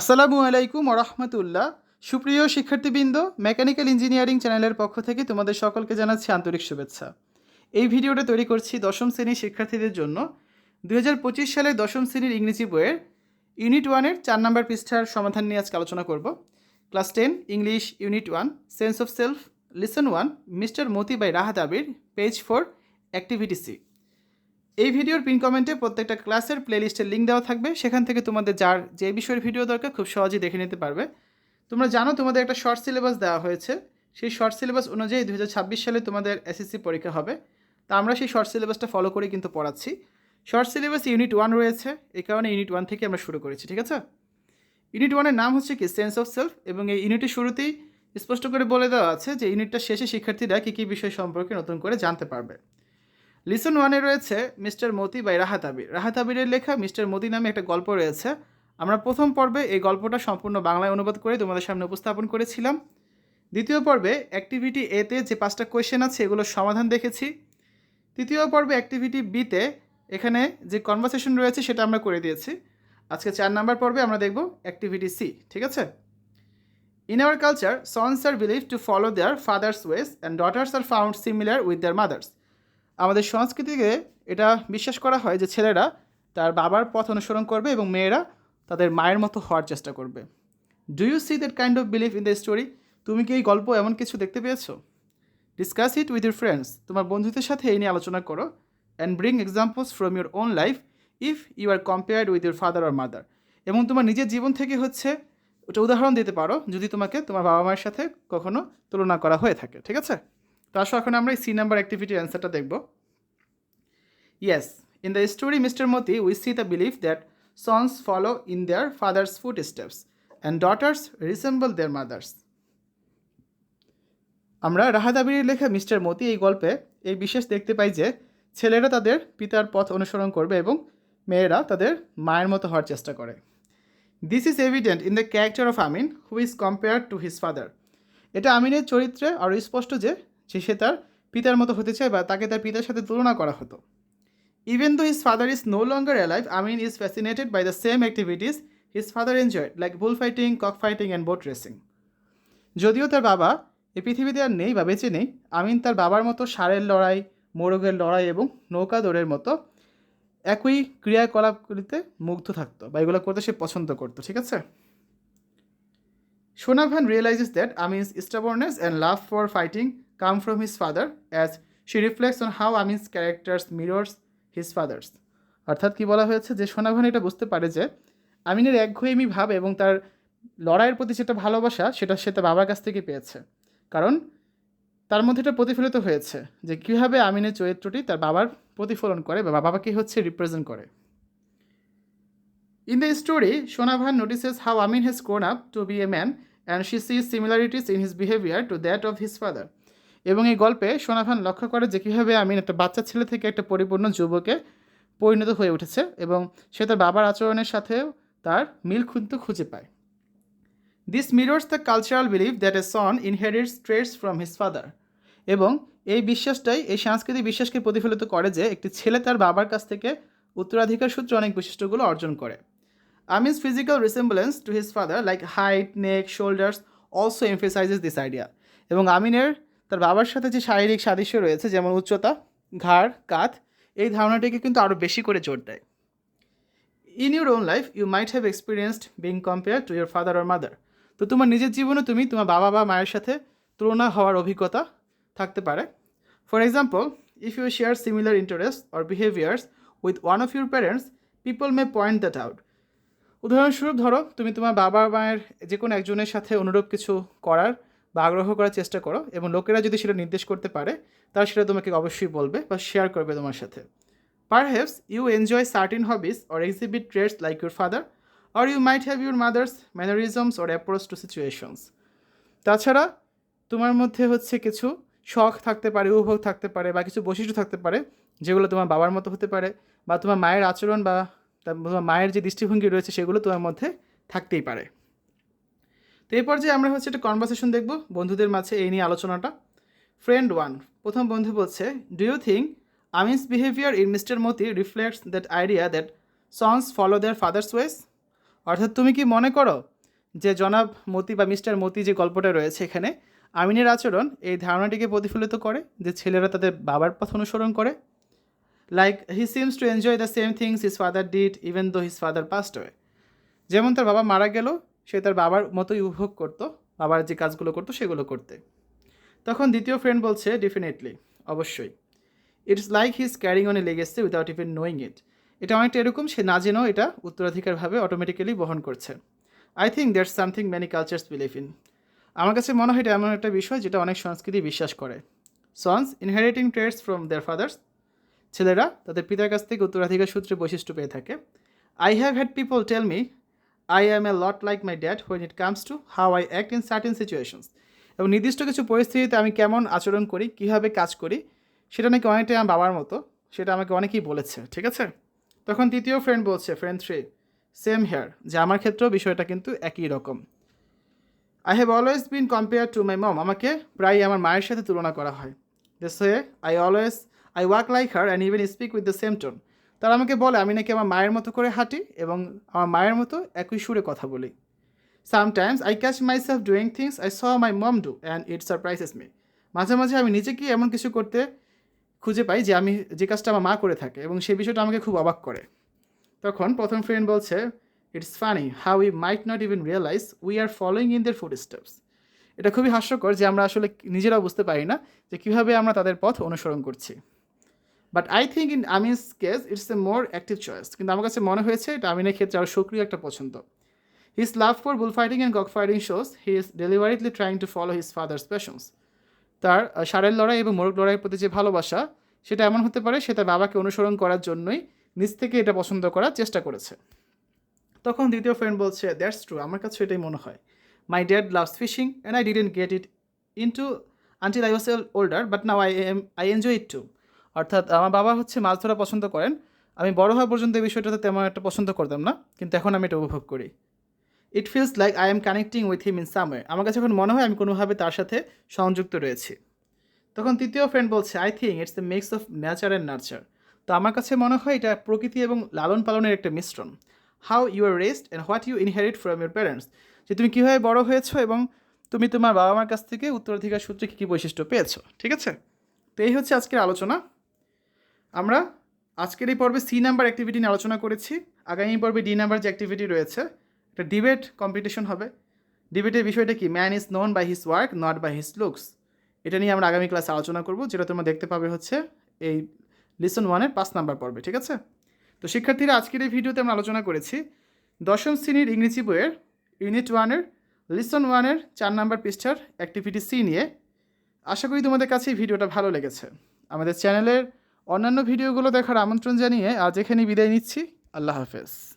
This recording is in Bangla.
আসসালামু আলাইকুম রহমতুল্লাহ সুপ্রিয় শিক্ষার্থীবৃন্দ, মেকানিক্যাল ইঞ্জিনিয়ারিং চ্যানেলের পক্ষ থেকে তোমাদের সকলকে জানাচ্ছি আন্তরিক শুভেচ্ছা। এই ভিডিওটা তৈরি করছি দশম শ্রেণির শিক্ষার্থীদের জন্য। দু হাজার পঁচিশ সালের দশম শ্রেণির ইংরেজি বইয়ের ইউনিট ওয়ানের চার নম্বর পৃষ্ঠার সমাধান নিয়ে আজকে আলোচনা করব। Class ten, English unit one, sense of self, lesson one, Mister Moti by Rahat Abir, page four, activity C. এই ভিডিওর পিন কমেন্টে প্রত্যেকটা ক্লাসের প্লেলিস্টের লিঙ্ক দেওয়া থাকবে। সেখান থেকে তোমাদের যার যে বিষয়ের ভিডিও দরকার, খুব সহজেই দেখে নিতে পারবে। তোমরা জানো তোমাদের একটা শর্ট সিলেবাস দেওয়া হয়েছে। সেই শর্ট সিলেবাস অনুযায়ী দু হাজার ছাব্বিশ সালে তোমাদের এসএসসি পরীক্ষা হবে। তা আমরা সেই শর্ট সিলেবাসটা ফলো করে কিন্তু পড়াচ্ছি। শর্ট সিলেবাস ইউনিট ওয়ান রয়েছে। এই কারণে ইউনিট ওয়ান থেকে আমরা শুরু করেছি, ঠিক আছে? ইউনিট ওয়ানের নাম হচ্ছে কি? সেন্স অফ সেলফ এবং এই ইউনিটের শুরুতেই স্পষ্ট করে বলে দেওয়া আছে যে ইউনিটটা শেষে শিক্ষার্থীরা কী কী বিষয় সম্পর্কে নতুন করে জানতে পারবে। লিসন ওয়ানে রয়েছে মিস্টার মতি বাই রাহাত আবির রাহাত আবিরের লেখা মিস্টার মতি নামে একটা গল্প রয়েছে। আমরা প্রথম পর্বে এই গল্পটা সম্পূর্ণ বাংলায় অনুবাদ করে তোমাদের সামনে উপস্থাপন করেছিলাম। দ্বিতীয় পর্বে অ্যাক্টিভিটি এতে যে পাঁচটা কোয়েশ্চেন আছে, এগুলোর সমাধান দেখেছি। তৃতীয় পর্বে অ্যাক্টিভিটি বিতে এখানে যে কনভারসেশন রয়েছে, সেটা আমরা করে দিয়েছি। আজকে চার নাম্বার পর্বে আমরা দেখব অ্যাক্টিভিটি সি ঠিক আছে? In our culture sons are believe to follow their fathers ways and daughters are found similar with their mothers আমাদের সংস্কৃতিকে এটা বিশ্বাস করা হয় যে ছেলেরা তার বাবার পথ অনুসরণ করবে এবং মেয়েরা তাদের মায়ের মতো হওয়ার চেষ্টা করবে। Do you see that kind of believe in the story তুমি কি এই গল্প এমন কিছু দেখতে পেয়েছ? Discuss it with your friends তোমার বন্ধুদের সাথে এই নিয়ে আলোচনা করো and bring examples from your own life if you are compared with your father or mother এবং তোমার নিজের জীবন থেকে হচ্ছে ওটা উদাহরণ দিতে পারো যদি তোমাকে তোমার বাবা মায়ের সাথে কখনো তুলনা করা হয়ে থাকে। ঠিক আছে? তো আসো এখন আমরা সি নাম্বার অ্যাক্টিভিটির অ্যান্সারটা দেখব। Yes in the story Mister Moti Moti, see see the that sons follow in in father's father's steps and daughters resemble their mothers আমরা রাহাত আবিরের লেখা মিস্টার মতি এই গল্পে এই বিশেষ দেখতে পাই যে ছেলেরা তাদের পিতার পথ অনুসরণ করবে এবং মেয়েরা তাদের মায়ের মতো হওয়ার চেষ্টা করে। This is evident in the character of Amin who is compare to his father এটা আমিনের চরিত্রে আরও স্পষ্ট যে যে সে তার পিতার মতো হতে চায় বা তাকে তার পিতার সাথে তুলনা করা হতো। Even though his father is no longer alive Amin is fascinated by the same activities his father enjoyed like bull fighting cock fighting and boat racing যদিও তার বাবা এ পৃথিবীতে আর নেই বা বেঁচে নেই আমিন তার বাবার মতো সারের লড়াই, মোরগের লড়াই এবং নৌকা দৌড়ের মতো একই ক্রিয়াকলাপগুলিতে মুগ্ধ থাকতো বা এগুলো করতে সে পছন্দ করতো, ঠিক আছে? সোনা ভান realizes that Amin stubbornness and love for fighting come from his father as she reflects on how Amin's characters mirrors his father's. অর্থাৎ কি বলা হয়েছে যে সোনাভান এটা বুঝতে পারে যে আমিনের একঘেয়েমি ভাব এবং তার লড়াইয়ের প্রতি যেটা ভালোবাসা সেটা সে তার বাবার কাছ থেকে পেয়েছে কারণ তার মধ্যে এটা প্রতিফলিত হয়েছে যে কীভাবে আমিনের চরিত্রটি তার বাবার প্রতিফলন করে বা বাবাকে হচ্ছে রিপ্রেজেন্ট করে In the story, Shonabhan notices how Amin has grown up to be a man and she sees similarities in his behavior to that of his father. এবং এই গল্পে সোনাভান লক্ষ্য করে যে কীভাবে আমিন একটা বাচ্চা ছেলে থেকে একটা পরিপূর্ণ যুবকে পরিণত হয়ে উঠেছে এবং সে তার বাবার আচরণের সাথেও তার মিল কিন্তু খুঁজে পায়। This mirrors the cultural belief that a son inherits traits from his father এবং এই বিশ্বাসটাই, এই সাংস্কৃতিক বিশ্বাসকে প্রতিফলিত করে যে একটি ছেলে তার বাবার কাছ থেকে উত্তরাধিকার সূত্রে অনেক বৈশিষ্ট্যগুলো অর্জন করে। Amin's physical resemblance to his father like height neck shoulders also emphasizes this idea এবং আমিনের তার বাবার সাথে যে শারীরিক সাদৃশ্য রয়েছে, যেমন উচ্চতা, ঘাড়, কাঁধ, এই ধারণাটিকে কিন্তু আরও বেশি করে জোর দেয়। In your own life you might have experienced being compare to your father or mother তো তোমার নিজের জীবনে তুমি তোমার বাবা বা মায়ের সাথে তুলনা হওয়ার অভিজ্ঞতা থাকতে পারে। For example if you share similar interest or behaviours with one of your parents people may point that out উদাহরণস্বরূপ, ধরো, তুমি তোমার বাবা মায়ের যে কোনো একজনের সাথে অনুরূপ কিছু করার বা আগ্রহ করার চেষ্টা করো এবং লোকেরা যদি সেটা নির্দেশ করতে পারে, তারা সেটা তোমাকে অবশ্যই বলবে বা শেয়ার করবে তোমার সাথে। Perhaps you enjoy certain hobbies or exhibit traits like your father or you might have your mother's mannerisms or approach to situations তাছাড়া তোমার মধ্যে হচ্ছে কিছু শখ থাকতে পারে, উপভোগ থাকতে পারে বা কিছু বৈশিষ্ট্য থাকতে পারে যেগুলো তোমার বাবার মতো হতে পারে বা তোমার মায়ের আচরণ বা তোমার মায়ের যে দৃষ্টিভঙ্গি রয়েছে সেগুলো তোমার মধ্যে থাকতেই পারে। তো এরপর যে আমরা হচ্ছে একটা কনভারসেশন দেখব বন্ধুদের মাঝে এই নিয়ে আলোচনাটা। ফ্রেন্ড ওয়ান প্রথম বন্ধু বলছে do you think Amin's behaviour in Mister Moti reflects that idea that sons follow their fathers ways অর্থাৎ তুমি কি মনে করো যে জনাব মতি বা মিস্টার মতি যে গল্পটা রয়েছে এখানে, আমিনের আচরণ এই ধারণাটিকে প্রতিফলিত করে যে ছেলেরা তাদের বাবার পথ অনুসরণ করে? Like he seems to enjoy the same things his father did even though his father passed away যেমন তার বাবা মারা গেল সে তার বাবার মতোই উপভোগ করতো, বাবার যে কাজগুলো করতো সেগুলো করতে। তখন দ্বিতীয় ফ্রেন্ড বলছে ডেফিনেটলি অবশ্যই। It's like his carrying on a legacy without even knowing it এটা অনেকটা এরকম, সে না জেনেও এটা উত্তরাধিকারভাবে অটোমেটিক্যালি বহন করছে। I think that's something many cultures believe in আমার কাছে মনে হয় এটা এমন একটা বিষয় যেটা অনেক সংস্কৃতি বিশ্বাস করে। Sons inheriting trades from their fathers ছেলেরা তাদের পিতার কাছ থেকে উত্তরাধিকার সূত্রে বৈশিষ্ট্য পেয়ে থাকে। I have had people tell me I am a lot like my dad when it comes to how I act in certain situations এবং নির্দিষ্ট কিছু পরিস্থিতিতে আমি কেমন আচরণ করি, কীভাবে কাজ করি, সেটা নাকি অনেকটাই আমার বাবার মতো, সেটা আমাকে অনেকেই বলেছে, ঠিক আছে? তখন তৃতীয় ফ্রেন্ড বলছে ফ্রেন্ড থ্রি সেম হেয়ার যে আমার ক্ষেত্রেও বিষয়টা কিন্তু একই রকম। I have always been compare to my mom আমাকে প্রায় আমার মায়ের সাথে তুলনা করা হয়। This I always I walk like her and even speak with the same tone তারা আমাকে বলে, আমি নাকি আমার মায়ের মতো করে হাঁটি এবং আমার মায়ের মতো একই সুরে কথা বলি। Sometimes I catch myself doing things I saw my mom do and it surprises me মাঝে মাঝে আমি নিজেকে এমন কিছু করতে খুঁজে পাই যে আমি যে কাজটা আমার মা করে থাকে এবং সেই বিষয়টা আমাকে খুব অবাক করে। তখন প্রথম ফ্রেন্ড বলছে it's funny how we might not even realize we are following in their footsteps এটা খুবই হাস্যকর যে আমরা আসলে নিজেরাও বুঝতে পারি না যে কীভাবে আমরা তাদের পথ অনুসরণ করছি। But I think in Amin's case it's a more active choice কিন্তু আমার কাছে মনে হয়েছে এটা আমিনের ক্ষেত্রে আরও সক্রিয় একটা পছন্দ। His love for bull fighting and cock fighting shows he is deliberately trying to follow his father's passions তার সারের লড়াই এবং মোরগ লড়াইয়ের প্রতি যে ভালোবাসা, সেটা এমন হতে পারে সে তার বাবাকে অনুসরণ করার জন্যই নিজ থেকে এটা পছন্দ করার চেষ্টা করেছে। তখন দ্বিতীয় ফ্রেন্ড বলছে দ্যাটস ট্রু আমার কাছে এটাই মনে হয়। My dad loves fishing and I didn't get it into until I was older but now I am I enjoy it too অর্থাৎ আমার বাবা হচ্ছে মাছ ধরা পছন্দ করেন। আমি বড় হওয়া পর্যন্ত এই বিষয়টাতে তেমন একটা পছন্দ করতাম না, কিন্তু এখন আমি এটা উপভোগ করি। It feels like I am connecting with him in some way আমার কাছে এখন মনে হয় আমি কোনোভাবে তার সাথে সংযুক্ত রয়েছি। তখন তৃতীয় ফ্রেন্ড বলছে I think it's the mix of nature and nurture তো আমার কাছে মনে হয় এটা প্রকৃতি এবং লালন পালনের একটা মিশ্রণ। How you are raised and what you inherit from your parents যে তুমি কীভাবে বড় হয়েছো এবং তুমি তোমার বাবা মার কাছ থেকে উত্তরাধিকার সূত্রে কী কী বৈশিষ্ট্য পেয়েছ। ঠিক আছে? তো এই হচ্ছে আজকের আলোচনা। আমরা আজকের এই পর্বে সি নাম্বার অ্যাক্টিভিটি নিয়ে আলোচনা করেছি। আগামী পর্বে ডি নাম্বার যে অ্যাক্টিভিটি রয়েছে একটা ডিবেট কম্পিটিশন হবে। ডিবেটের বিষয়টা কি? Man is known by his work not by his looks এটা নিয়ে আমরা আগামী ক্লাসে আলোচনা করব, যেটা তোমরা দেখতে পাবে হচ্ছে এই লিসন ওয়ানের পাঁচ নাম্বার পর্বে, ঠিক আছে? তো শিক্ষার্থীরা, আজকের এই ভিডিওতে আমরা আলোচনা করেছি দশম শ্রেণির ইংরেজি বইয়ের ইউনিট ওয়ানের লিসন ওয়ানের চার নাম্বার পৃষ্ঠার অ্যাক্টিভিটি সি নিয়ে। আশা করি তোমাদের কাছে ভিডিওটা ভালো লেগেছে। আমাদের চ্যানেলের অন্যান্য ভিডিওগুলো দেখার আমন্ত্রণ জানিয়ে আজ এখানে বিদায় নিচ্ছি। আল্লাহ হাফেজ।